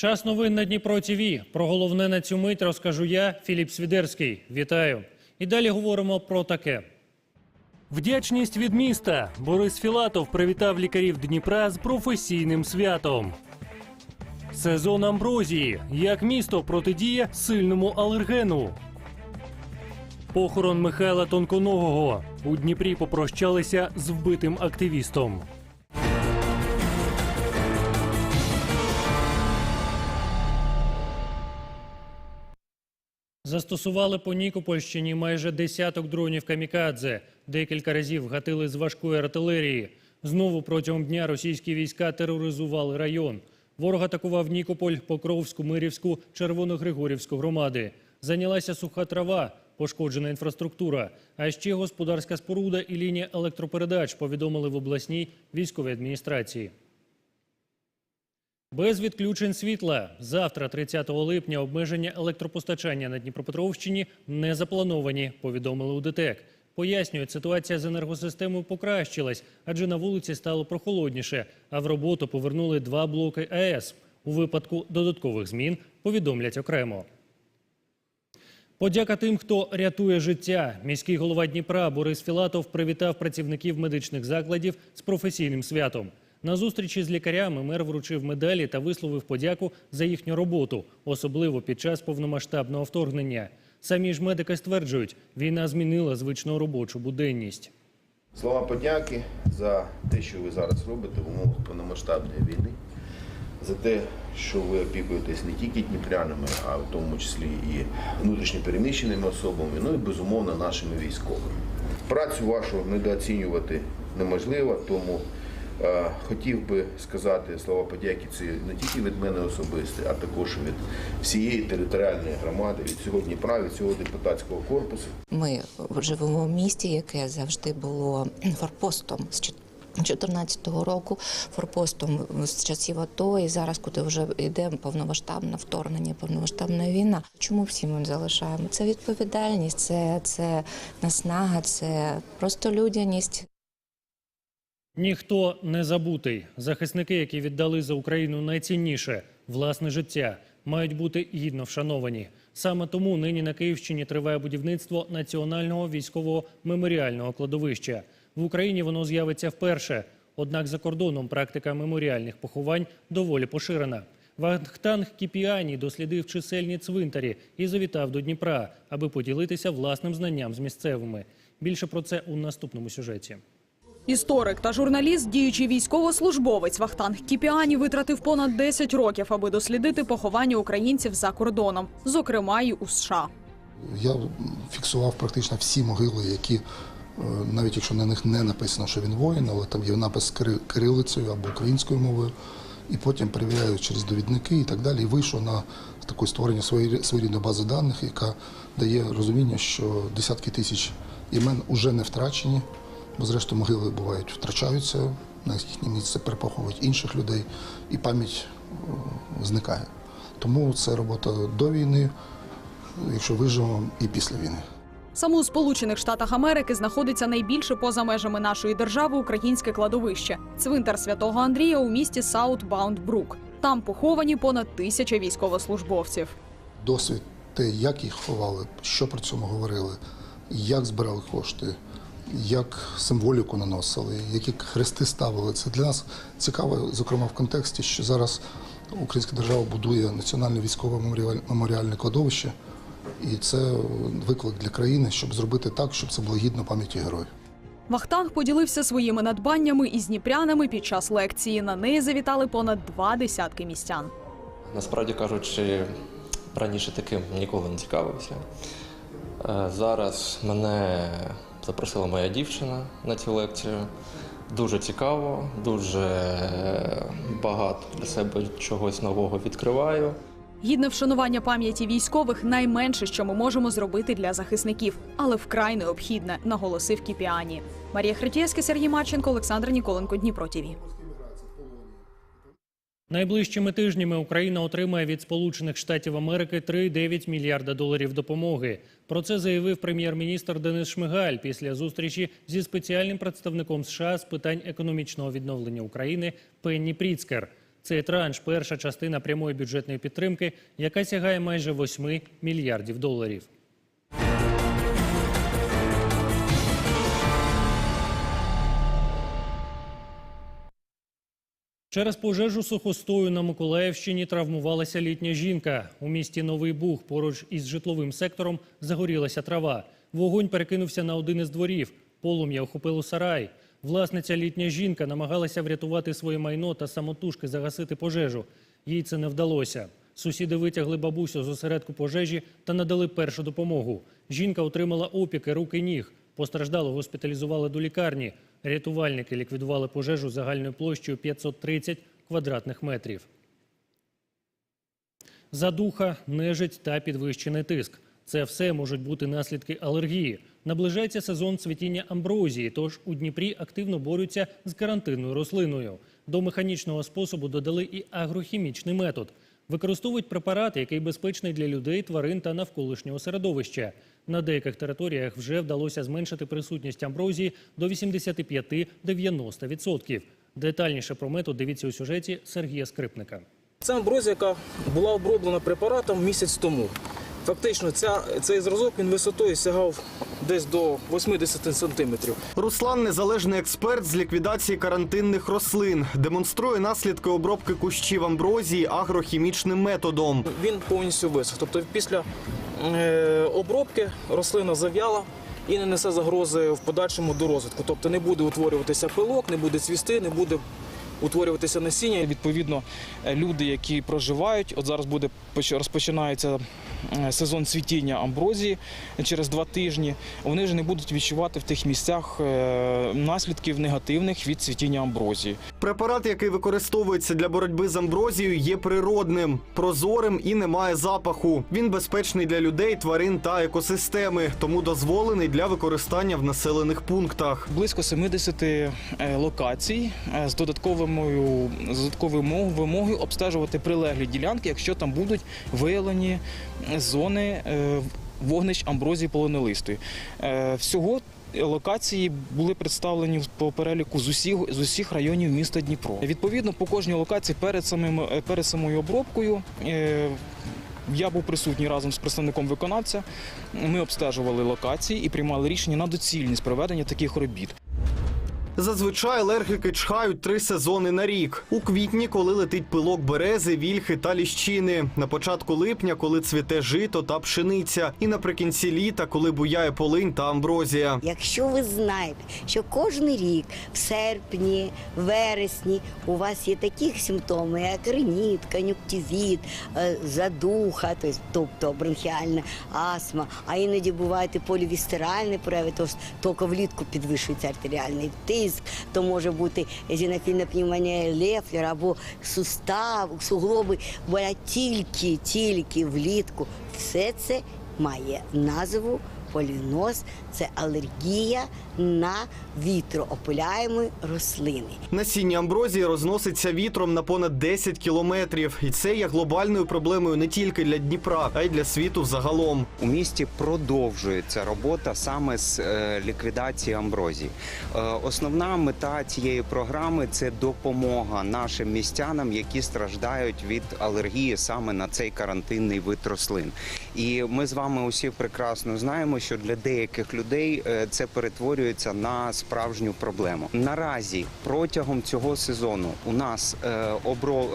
Час новин на Дніпро ТІВІ. Про головне на цю мить розкажу я, Філіп Свідерський. Вітаю. І далі говоримо про таке. Вдячність від міста. Борис Філатов привітав лікарів Дніпра з професійним святом. Сезон амброзії. Як місто протидіє сильному алергену. Похорон Михайла Тонконогого. У Дніпрі попрощалися з вбитим активістом. Застосували по Нікопольщині майже десяток дронів камікадзе. Декілька разів гатили з важкої артилерії. Знову протягом дня російські війська тероризували район. Ворог атакував Нікополь, Покровську, Мирівську, Червоногригорівську громади. Зайнялася суха трава, пошкоджена інфраструктура, а ще господарська споруда і лінія електропередач повідомили в обласній військовій адміністрації. Без відключень світла завтра, 30 липня, обмеження електропостачання на Дніпропетровщині не заплановані, повідомили у ДТЕК. Пояснюють, ситуація з енергосистемою покращилась, адже на вулиці стало прохолодніше, а в роботу повернули два блоки АЕС. У випадку додаткових змін повідомлять окремо. Подяка тим, хто рятує життя. Міський голова Дніпра Борис Філатов привітав працівників медичних закладів з професійним святом. На зустрічі з лікарями мер вручив медалі та висловив подяку за їхню роботу, особливо під час повномасштабного вторгнення. Самі ж медики стверджують, війна змінила звичну робочу буденність. Слова подяки за те, що ви зараз робите в умовах повномасштабної війни, за те, що ви опікуєтесь не тільки дніпрянами, а в тому числі і внутрішньо переміщеними особами, ну і безумовно нашими військовими. Працю вашу недооцінювати неможливо, тому хотів би сказати слова подяки це не тільки від мене особисто, а також від всієї територіальної громади, від всього Дніпра, від всього депутатського корпусу. Ми живемо в місті, яке завжди було форпостом з чот- 2014 року, форпостом з часів АТО, і зараз, куди вже йде повномасштабне вторгнення, повномасштабна війна. Чому всі ми залишаємо? Це відповідальність, це, це наснага, це просто людяність. Ніхто не забутий. Захисники, які віддали за Україну найцінніше власне життя, мають бути гідно вшановані. Саме тому нині на Київщині триває будівництво національного військового меморіального кладовища. В Україні воно з'явиться вперше. Однак за кордоном практика меморіальних поховань доволі поширена. Вахтанг Кіпіані дослідив чисельні цвинтарі і завітав до Дніпра, аби поділитися власним знанням з місцевими. Більше про це у наступному сюжеті. Історик та журналіст, діючий військовослужбовець Вахтанг Кіпіані витратив понад 10 років, аби дослідити поховання українців за кордоном, зокрема й у США. Я фіксував практично всі могили, які, е, навіть якщо на них не написано, що він воїн, але там є напис кирилицею або українською мовою, і потім перевіряю через довідники і так далі. І вийшов на таке створення своєрідної бази даних, яка дає розуміння, що десятки тисяч імен уже не втрачені, бо зрештою могили бувають втрачаються, на їхнє місце перепоховують інших людей, і пам'ять е, зникає. Тому це робота до війни, якщо виживемо, і після війни. Саме у Сполучених Штатах Америки знаходиться найбільше поза межами нашої держави українське кладовище цвинтар святого Андрія у місті Саутбаунд Брук. Там поховані понад тисяча військовослужбовців. Досвід, те, як їх ховали, що при цьому говорили, як збирали кошти, як символіку наносили, які хрести ставили. Це для нас цікаво, зокрема в контексті, що зараз українська держава будує національне військове меморіальне кладовище, і це виклик для країни, щоб зробити так, щоб це було гідно пам'яті героїв. Вахтанг поділився своїми надбаннями із дніпрянами під час лекції. На неї завітали понад два десятки містян. Насправді кажучи, раніше таким ніколи не цікавився. Е, Зараз мене запросила моя дівчина на цю лекцію. Дуже цікаво, дуже багато для себе чогось нового відкриваю. Гідне вшанування пам'яті військових найменше, що ми можемо зробити для захисників, але вкрай необхідне, наголосив Кіпіані. Марія Хретєвська, Сергій Марченко, Олександр Ніколенко, Дніпро ТІВІ. Найближчими тижнями Україна отримає від Сполучених Штатів Америки 3,9 мільярда доларів допомоги. Про це заявив прем'єр-міністр Денис Шмигаль після зустрічі зі спеціальним представником США з питань економічного відновлення України Пенні Пріцкер. Цей транш перша частина прямої бюджетної підтримки, яка сягає майже 8 мільярдів доларів. Через пожежу сухостою на Миколаївщині травмувалася літня жінка. У місті Новий Буг поруч із житловим сектором загорілася трава. Вогонь перекинувся на один із дворів. Полум'я охопило сарай. Власниця літня жінка намагалася врятувати своє майно та самотужки загасити пожежу. Їй це не вдалося. Сусіди витягли бабусю з осередку пожежі та надали першу допомогу. Жінка отримала опіки рук і ніг. Постраждалу госпіталізували до лікарні. Рятувальники ліквідували пожежу загальною площею 530 квадратних метрів. Задуха, нежить та підвищений тиск. Це все можуть бути наслідки алергії. Наближається сезон цвітіння амброзії, тож у Дніпрі активно борються з карантинною рослиною. До механічного способу додали і агрохімічний метод. Використовують препарат, який безпечний для людей, тварин та навколишнього середовища. На деяких територіях вже вдалося зменшити присутність амброзії до 85-90%. Детальніше про метод дивіться у сюжеті Сергія Скрипника. Це амброзія, яка була оброблена препаратом місяць тому. Фактично, ця, цей зразок він висотою сягав десь до 80 сантиметрів. Руслан незалежний експерт з ліквідації карантинних рослин. Демонструє наслідки обробки кущів амброзії агрохімічним методом. Він повністю висох. Тобто після е, обробки рослина зав'яла і не несе загрози в подальшому до розвитку. Тобто не буде утворюватися пилок, не буде цвісти, не буде утворюватися насіння. Відповідно, е, люди, які проживають, от зараз буде поч- розпочинається сезон цвітіння амброзії через два тижні. Вони ж не будуть відчувати в тих місцях е, наслідків негативних від цвітіння амброзії. Препарат, який використовується для боротьби з амброзією, є природним, прозорим і не має запаху. Він безпечний для людей, тварин та екосистеми, тому дозволений для використання в населених пунктах. Близько 70 е, локацій е, з додатковою з додатковою вимогою обстежувати прилеглі ділянки, якщо там будуть виявлені зони е, вогнищ амброзії полонелистої. Е, Всього локації були представлені по переліку з усіх з усіх районів міста Дніпро. Відповідно, по кожній локації перед самим е, перед самою обробкою. я був присутній разом з представником виконавця. Ми обстежували локації і приймали рішення на доцільність проведення таких робіт. Зазвичай алергіки чхають три сезони на рік: у квітні, коли летить пилок берези, вільхи та ліщини. На початку липня, коли цвіте жито та пшениця, і наприкінці літа, коли буяє полинь та амброзія. Якщо ви знаєте, що кожен рік в серпні, вересні у вас є такі симптоми, як риніт, кон'юктивіт, е, задуха, тобто- тобто бронхіальна астма, а іноді бувають і полівістеральні прояви, тільки влітку підвищується артеріальний тиск, то може бути езінофільна пневмонія лефлера або сустав, суглоби болять тільки, тільки влітку. Все це має назву поліноз це алергія на вітроопиляємі рослини. Насіння амброзії розноситься вітром на понад 10 кілометрів, і це є глобальною проблемою не тільки для Дніпра, а й для світу взагалом. У місті продовжується робота саме з е, ліквідації амброзії. Е, основна мета цієї програми це допомога нашим містянам, які страждають від алергії саме на цей карантинний вид рослин. І ми з вами усі прекрасно знаємо, що для деяких людей е, це перетворюється на справжню проблему. Наразі протягом цього сезону у нас е, обро, е,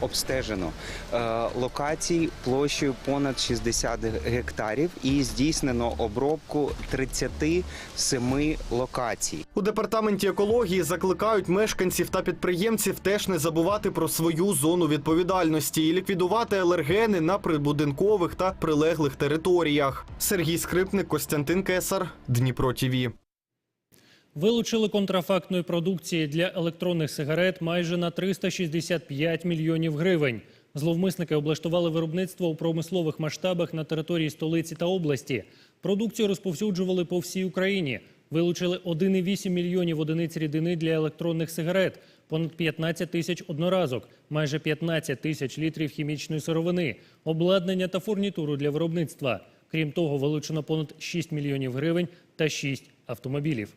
обстежено е, локацій площею понад 60 гектарів і здійснено обробку 37 локацій. У департаменті екології закликають мешканців та підприємців теж не забувати про свою зону відповідальності і ліквідувати алергени на прибудинкових та прилеглих територіях. Сергій Скрипник, Костянтин Кесар, Дніпро ТІВІ. Вилучили контрафактної продукції для електронних сигарет майже на 365 мільйонів гривень. Зловмисники облаштували виробництво у промислових масштабах на території столиці та області. Продукцію розповсюджували по всій Україні. Вилучили 1,8 мільйонів одиниць рідини для електронних сигарет, понад 15 тисяч одноразок, майже 15 тисяч літрів хімічної сировини, обладнання та фурнітуру для виробництва. Крім того, вилучено понад 6 мільйонів гривень та 6 автомобілів.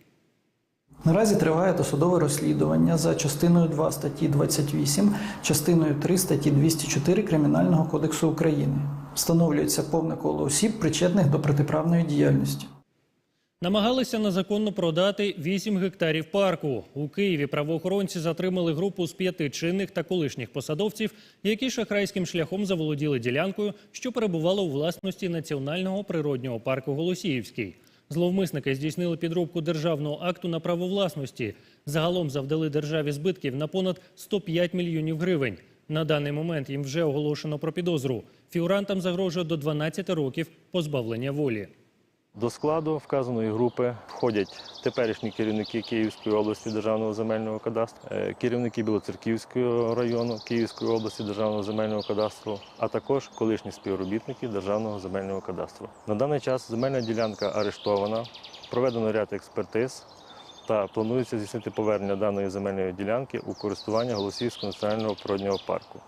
Наразі триває досудове розслідування за частиною 2 статті 28, частиною 3 статті 204 Кримінального кодексу України. Встановлюється повне коло осіб, причетних до протиправної діяльності. Намагалися незаконно продати 8 гектарів парку. У Києві правоохоронці затримали групу з п'яти чинних та колишніх посадовців, які шахрайським шляхом заволоділи ділянкою, що перебувала у власності Національного природнього парку Голосіївський. Зловмисники здійснили підробку державного акту на право власності. Загалом завдали державі збитків на понад 105 мільйонів гривень. На даний момент їм вже оголошено про підозру. Фігурантам загрожує до 12 років позбавлення волі. До складу вказаної групи входять теперішні керівники Київської області Державного земельного кадастру, е, керівники Білоцерківського району Київської області Державного земельного кадастру, а також колишні співробітники Державного земельного кадастру. На даний час земельна ділянка арештована, проведено ряд експертиз та планується здійснити повернення даної земельної ділянки у користування Голосіївського національного природнього парку.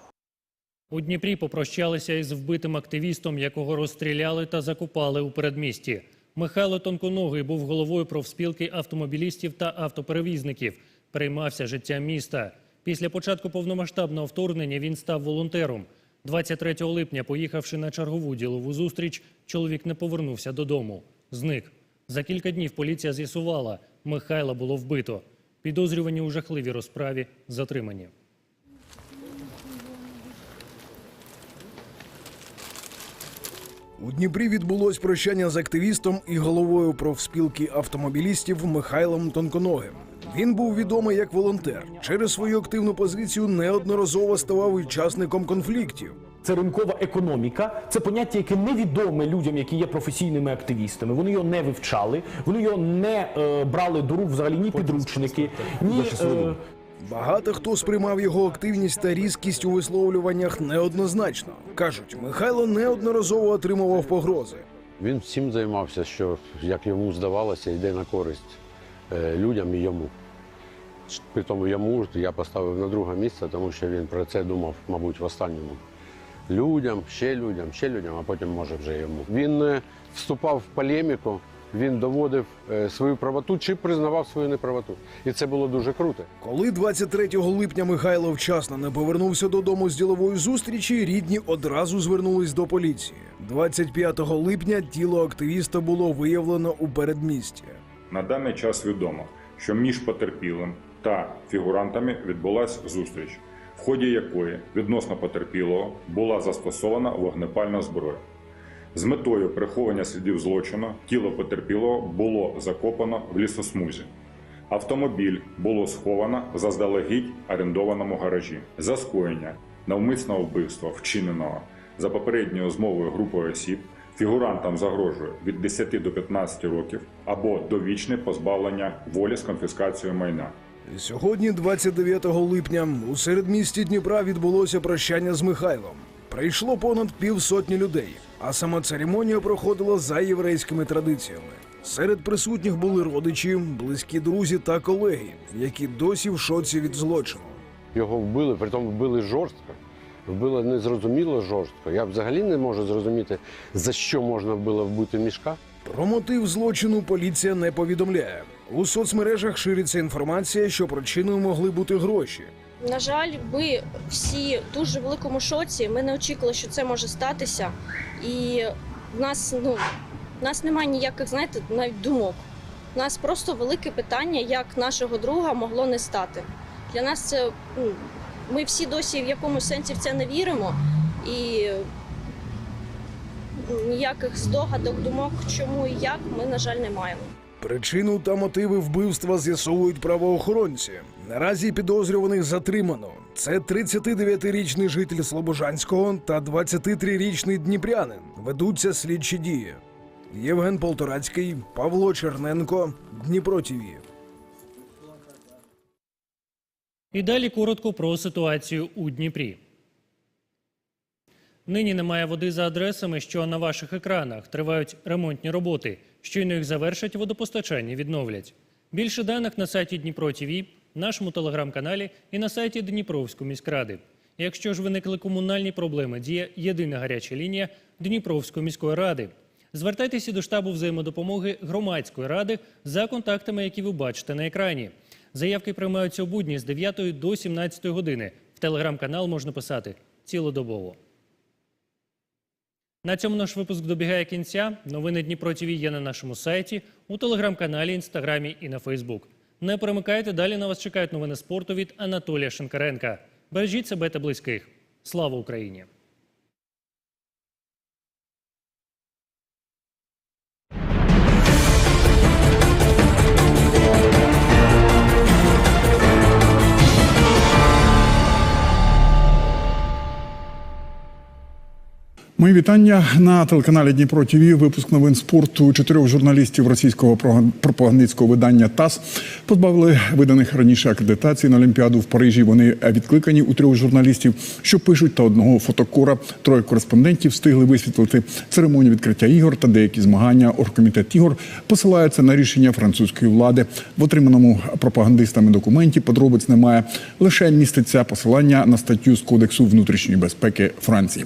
У Дніпрі попрощалися із вбитим активістом, якого розстріляли та закопали у передмісті. Михайло Тонконогий був головою профспілки автомобілістів та автоперевізників. Переймався життям міста. Після початку повномасштабного вторгнення він став волонтером. 23 липня, поїхавши на чергову ділову зустріч, чоловік не повернувся додому. Зник. За кілька днів поліція з'ясувала, Михайла було вбито. Підозрювані у жахливій розправі затримані. У Дніпрі відбулось прощання з активістом і головою профспілки автомобілістів Михайлом Тонконогим. Він був відомий як волонтер. Через свою активну позицію неодноразово ставав учасником конфліктів. Це ринкова економіка. Це поняття, яке невідоме людям, які є професійними активістами. Вони його не вивчали, вони його не е, брали до рук взагалі ні підручники, ні е, Багато хто сприймав його активність та різкість у висловлюваннях неоднозначно. кажуть, Михайло неодноразово отримував погрози. Він всім займався, що як йому здавалося, йде на користь е, людям і йому. При тому йому я поставив на друге місце, тому що він про це думав, мабуть, в останньому. Людям, ще людям, ще людям, а потім може вже йому. Він е, вступав в полеміку, він доводив е, свою правоту чи признавав свою неправоту. І це було дуже круто. Коли 23 липня Михайло вчасно не повернувся додому з ділової зустрічі, рідні одразу звернулись до поліції. 25 липня тіло активіста було виявлено у передмісті. На даний час відомо, що між потерпілим та фігурантами відбулася зустріч, в ході якої відносно потерпілого була застосована вогнепальна зброя. З метою приховання слідів злочину тіло потерпілого було закопано в лісосмузі. Автомобіль було сховано в заздалегідь орендованому гаражі. За скоєння навмисного вбивства, вчиненого за попередньою змовою групою осіб, фігурантам загрожує від 10 до 15 років або довічне позбавлення волі з конфіскацією майна. Сьогодні, 29 липня, у середмісті Дніпра відбулося прощання з Михайлом. Прийшло понад півсотні людей, а сама церемонія проходила за єврейськими традиціями. Серед присутніх були родичі, близькі друзі та колеги, які досі в шоці від злочину. Його вбили, притому вбили жорстко. Вбили незрозуміло жорстко. Я взагалі не можу зрозуміти, за що можна було вбити мішка. Про мотив злочину поліція не повідомляє. У соцмережах шириться інформація, що причиною могли бути гроші. На жаль, ми всі в дуже великому шоці. Ми не очікували, що це може статися. І в нас, ну, в нас немає ніяких, знаєте, навіть думок. У нас просто велике питання, як нашого друга могло не стати. Для нас це ну, ми всі досі в якомусь сенсі в це не віримо. І ніяких здогадок, думок, чому і як, ми, на жаль, не маємо. Причину та мотиви вбивства з'ясовують правоохоронці. Наразі підозрюваних затримано. Це 39-річний житель Слобожанського та 23-річний дніпрянин. Ведуться слідчі дії. Євген Полторацький, Павло Черненко, Дніпро ТІВІ. І далі коротко про ситуацію у Дніпрі. Нині немає води за адресами, що на ваших екранах тривають ремонтні роботи. Щойно їх завершать, водопостачання відновлять. Більше даних на сайті Дніпро ТВ, нашому телеграм-каналі і на сайті Дніпровської міськради. Якщо ж виникли комунальні проблеми, діє єдина гаряча лінія Дніпровської міської ради. Звертайтеся до штабу взаємодопомоги громадської ради за контактами, які ви бачите на екрані. Заявки приймаються у будні з 9 до 17 години. В телеграм-канал можна писати цілодобово. На цьому наш випуск добігає кінця. Новини Дніпро ТВ є на нашому сайті, у телеграм-каналі, інстаграмі і на Фейсбук. Не перемикайте, далі на вас чекають новини спорту від Анатолія Шинкаренка. Бережіть себе та близьких. Слава Україні! Мої вітання на телеканалі Дніпро ТВ. Випуск новин спорту чотирьох журналістів російського пропагандистського видання ТАСС позбавили виданих раніше акредитацій на Олімпіаду в Парижі. Вони відкликані у трьох журналістів, що пишуть та одного фотокора. Троє кореспондентів встигли висвітлити церемонію відкриття ігор та деякі змагання. Оргкомітет ігор посилається на рішення французької влади. В отриманому пропагандистами документі подробиць немає. Лише міститься посилання на статтю з кодексу внутрішньої безпеки Франції.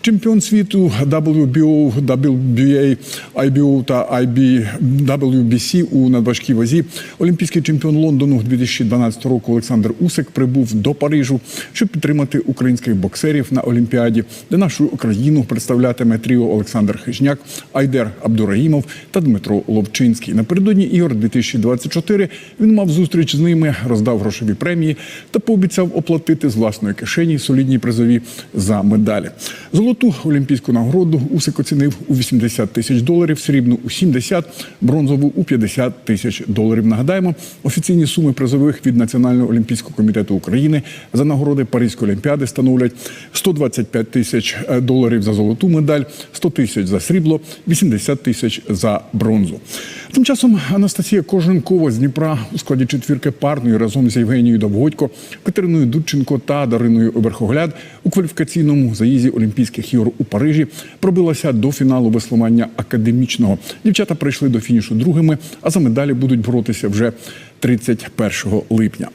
Чемпіон світу WBO, WBA, IBO та IBWBC у надважкій вазі. Олімпійський чемпіон Лондону 2012 року Олександр Усик прибув до Парижу, щоб підтримати українських боксерів на Олімпіаді, де нашу країну представлятиме тріо Олександр Хижняк, Айдер Абдураїмов та Дмитро Ловчинський. Напередодні ігор 2024 він мав зустріч з ними, роздав грошові премії та пообіцяв оплатити з власної кишені солідні призові за медалі. Золоту олімпійську нагороду Усик оцінив у 80 тисяч доларів, срібну у 70, бронзову у 50 тисяч доларів. Нагадаємо, офіційні суми призових від Національного олімпійського комітету України за нагороди Паризької олімпіади становлять 125 тисяч е, доларів за золоту медаль, 100 тисяч за срібло, 80 тисяч за бронзу. Тим часом Анастасія Коженкова з Дніпра у складі четвірки парної разом з Євгенією Довгодько, Катериною Дудченко та Дариною Верхогляд у кваліфікаційному заїзді Олімпійських ігор у Парижі пробилася до фіналу веслування академічного. Дівчата прийшли до фінішу другими, а за медалі будуть боротися вже 31 липня.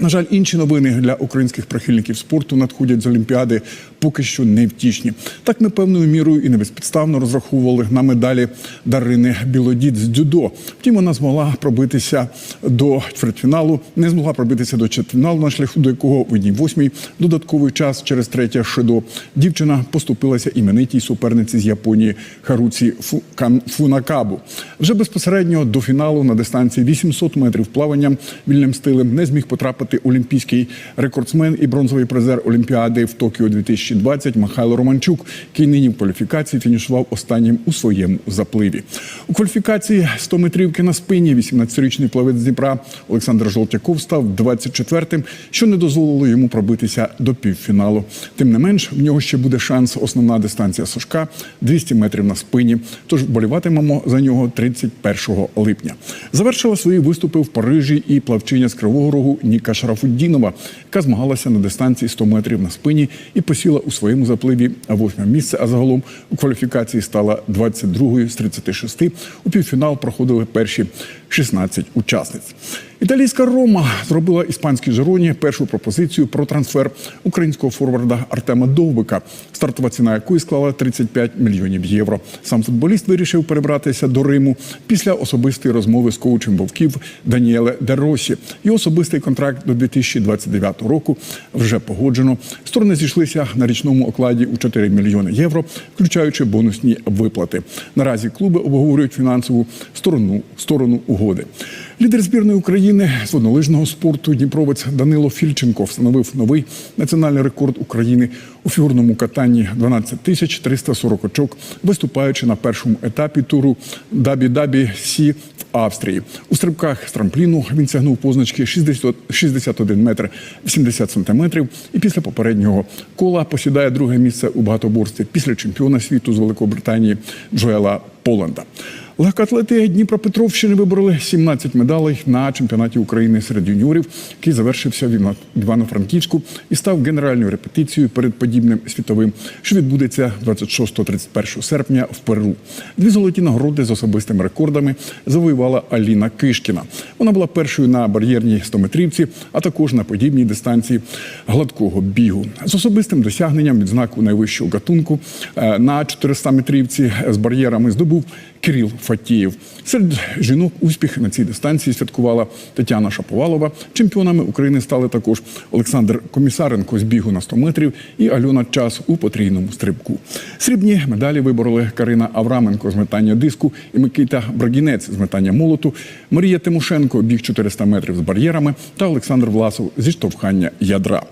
На жаль, інші новини для українських прихильників спорту надходять з Олімпіади поки що невтішні. Так ми певною мірою і не безпідставно розраховували на медалі Дарини Білодід з дзюдо. Втім, вона змогла пробитися до чвертьфіналу, не змогла пробитися до четвертьфіналу, на шляху до якого в одній восьмій додатковий час через третє шидо. Дівчина поступилася іменитій суперниці з Японії Харуці Фунакабу. Вже безпосередньо до фіналу на дистанції 800 метрів плаванням вільним стилем не зміг потрапити олімпійський рекордсмен і бронзовий призер Олімпіади в Токіо 2020 Михайло Романчук, який нині в кваліфікації фінішував останнім у своєму запливі. У кваліфікації 100 метрівки на спині 18-річний плавець Дніпра Олександр Жолтяков став 24-тим, що не дозволило йому пробитися до півфіналу. Тим не менш, в нього ще буде шанс основна дистанція Сушка 200 метрів на спині. Тож вболіватимемо за нього 31 липня. Завершила свої виступи в Парижі і плавчиня з Кривого Рогу Ніка Шарафуддінова, яка змагалася на дистанції 100 метрів на спині і посіла у своєму запливі восьме місце. А загалом у кваліфікації стала 22-ю з 36. У півфінал проходили перші 16 учасниць. Італійська Рома зробила іспанській Жероні першу пропозицію про трансфер українського форварда Артема Довбика, стартова ціна якої склала 35 мільйонів євро. Сам футболіст вирішив перебратися до Риму після особистої розмови з коучем вовків Даніеле Деросі. Його особистий контракт до 2029 року вже погоджено. Сторони зійшлися на річному окладі у 4 мільйони євро, включаючи бонусні виплати. Наразі клуби обговорюють фінансову сторону сторону угоди. Лідер збірної України з воднолижного спорту Дніпровець Данило Фільченко встановив новий національний рекорд України у фігурному катанні 12 тисяч 340 очок, виступаючи на першому етапі туру Дабі-Дабі Сі в Австрії. У стрибках з трампліну він сягнув позначки 60 61 метр 80 сантиметрів і після попереднього кола посідає друге місце у багатоборстві після чемпіона світу з Великобританії Джоела Поланда. Легкоатлети Дніпропетровщини вибороли 17 медалей на чемпіонаті України серед юніорів, який завершився в Івано- Івано-Франківську і став генеральною репетицією перед подібним світовим, що відбудеться 26-31 серпня в Перу. Дві золоті нагороди з особистими рекордами завоювала Аліна Кишкіна. Вона була першою на бар'єрній 100-метрівці, а також на подібній дистанції гладкого бігу. З особистим досягненням відзнаку найвищого гатунку е, на 400-метрівці з бар'єрами здобув Кирил Фатієв. Серед жінок успіх на цій дистанції святкувала Тетяна Шаповалова. Чемпіонами України стали також Олександр Комісаренко з бігу на 100 метрів і Альона Час у потрійному стрибку. Срібні медалі вибороли Карина Авраменко з метання диску і Микита Брагінець з метання молоту, Марія Тимошенко біг 400 метрів з бар'єрами та Олександр Власов зі штовхання ядра.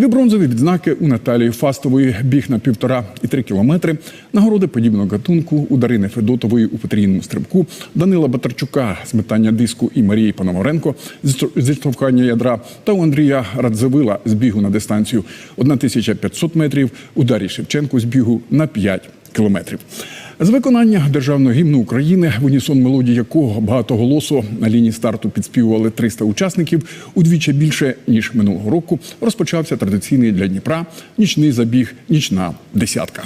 Дві бронзові відзнаки у Наталії Фастової. Біг на півтора і три кілометри, нагороди подібного гатунку у Дарини Федотової у потрійному стрибку, Данила Батарчука з метання диску і Марії Пономаренко зі штов- штовхання ядра. Та у Андрія Радзивила з бігу на дистанцію. 1500 метрів, у Дар'ї Шевченко з бігу на 5 кілометрів. З виконання державного гімну України, в унісон мелодії якого багатоголосо на лінії старту підспівували 300 учасників, удвічі більше ніж минулого року, розпочався традиційний для Дніпра нічний забіг Нічна десятка.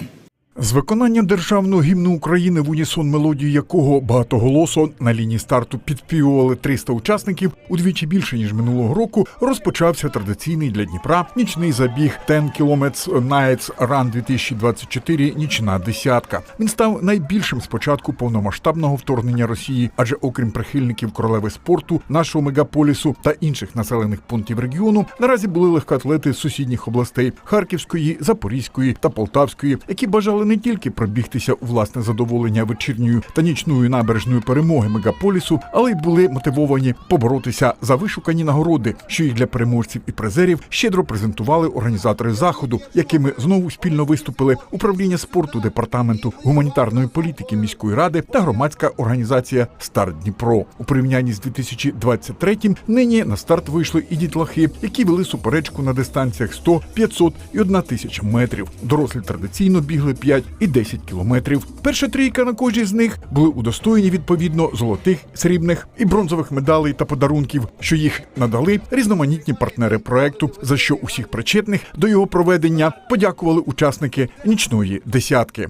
З виконанням державного гімну України, в унісон мелодії якого багатоголосо на лінії старту підспівували 300 учасників, удвічі більше ніж минулого року, розпочався традиційний для Дніпра нічний забіг 10 Kilometers Nights Run 2024 Нічна десятка. Він став найбільшим з початку повномасштабного вторгнення Росії, адже окрім прихильників королеви спорту, нашого мегаполісу та інших населених пунктів регіону, наразі були легкоатлети з сусідніх областей Харківської, Запорізької та Полтавської, які бажали не тільки пробігтися у власне задоволення вечірньою та нічною набережною перемоги мегаполісу, але й були мотивовані поборотися за вишукані нагороди, що їх для переможців і призерів щедро презентували організатори заходу, якими знову спільно виступили управління спорту департаменту гуманітарної політики міської ради та громадська організація Старт Дніпро. У порівнянні з 2023-м нині на старт вийшли і дітлахи, які вели суперечку на дистанціях 100, 500 і 1 тисяча метрів. Дорослі традиційно бігли 5 і 10 кілометрів. Перша трійка на кожній з них були удостоєні відповідно золотих, срібних і бронзових медалей та подарунків, що їх надали різноманітні партнери проекту, за що усіх причетних до його проведення подякували учасники нічної десятки.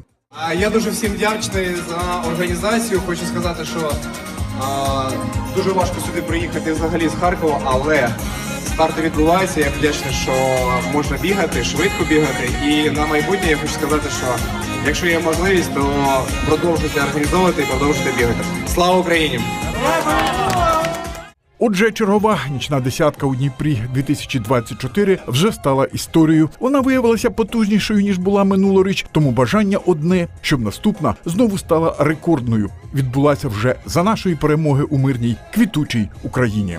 Я дуже всім вдячний за організацію. Хочу сказати, що а, дуже важко сюди приїхати взагалі з Харкова, але старти відбуваються. Я вдячний, що можна бігати, швидко бігати. І на майбутнє я хочу сказати, що якщо є можливість, то продовжуйте організовувати і продовжуйте бігати. Слава Україні! Отже, чергова нічна десятка у Дніпрі 2024 вже стала історією. Вона виявилася потужнішою ніж була минулоріч, тому бажання одне, щоб наступна знову стала рекордною. Відбулася вже за нашої перемоги у мирній квітучій Україні.